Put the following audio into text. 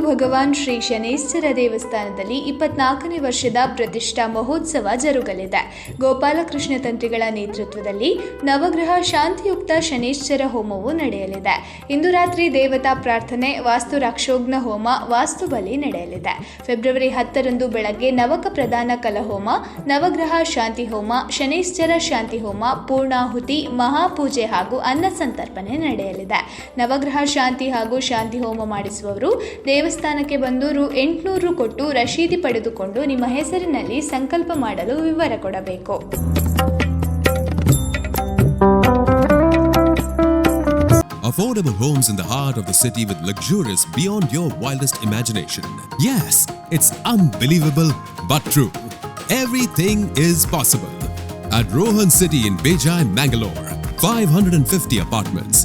ಭಗವಾನ್ ಶ್ರೀ ಶನೇಶ್ವರ ದೇವಸ್ಥಾನದಲ್ಲಿ ಇಪ್ಪತ್ನಾಲ್ಕನೇ ವರ್ಷದ ಪ್ರತಿಷ್ಠಾ ಮಹೋತ್ಸವ ಜರುಗಲಿದೆ. ಗೋಪಾಲಕೃಷ್ಣ ತಂತ್ರಿಗಳ ನೇತೃತ್ವದಲ್ಲಿ ನವಗ್ರಹ ಶಾಂತಿಯುಕ್ತ ಶನೇಶ್ವರ ಹೋಮವು ನಡೆಯಲಿದೆ. ಇಂದು ರಾತ್ರಿ ದೇವತಾ ಪ್ರಾರ್ಥನೆ, ವಾಸ್ತು ರಾಕ್ಷೋಗ್ನ ಹೋಮ, ವಾಸ್ತು ಬಲಿ ನಡೆಯಲಿದೆ. ಫೆಬ್ರವರಿ ಹತ್ತರಂದು ಬೆಳಗ್ಗೆ ನವಕ ಪ್ರಧಾನ ಕಲಹೋಮ, ನವಗ್ರಹ ಶಾಂತಿ ಹೋಮ, ಶನೇಶ್ವರ ಶಾಂತಿ ಹೋಮ, ಪೂರ್ಣಾಹುತಿ, ಮಹಾಪೂಜೆ ಹಾಗೂ ಅನ್ನ ಸಂತರ್ಪಣೆ ನಡೆಯಲಿದೆ. ನವಗ್ರಹ ಶಾಂತಿ ಹಾಗೂ ಶಾಂತಿ ಹೋಮ ಮಾಡಿಸುವವರು ದೇವಸ್ಥಾನಕ್ಕೆ ಬಂದು ರು ಎಂಟುನೂರು ಕೊಟ್ಟು ರಶೀದಿ ಪಡೆದುಕೊಂಡು ನಿಮ್ಮ ಹೆಸರಿನಲ್ಲಿ ಸಂಕಲ್ಪ ಮಾಡಲು ವಿವರ ಕೊಡಬೇಕು Affordable homes in the heart of the city with luxurious beyond your wildest imagination. Yes, it's unbelievable but true. Everything is possible. At Rohan City in Bejai, Mangalore, 550 apartments,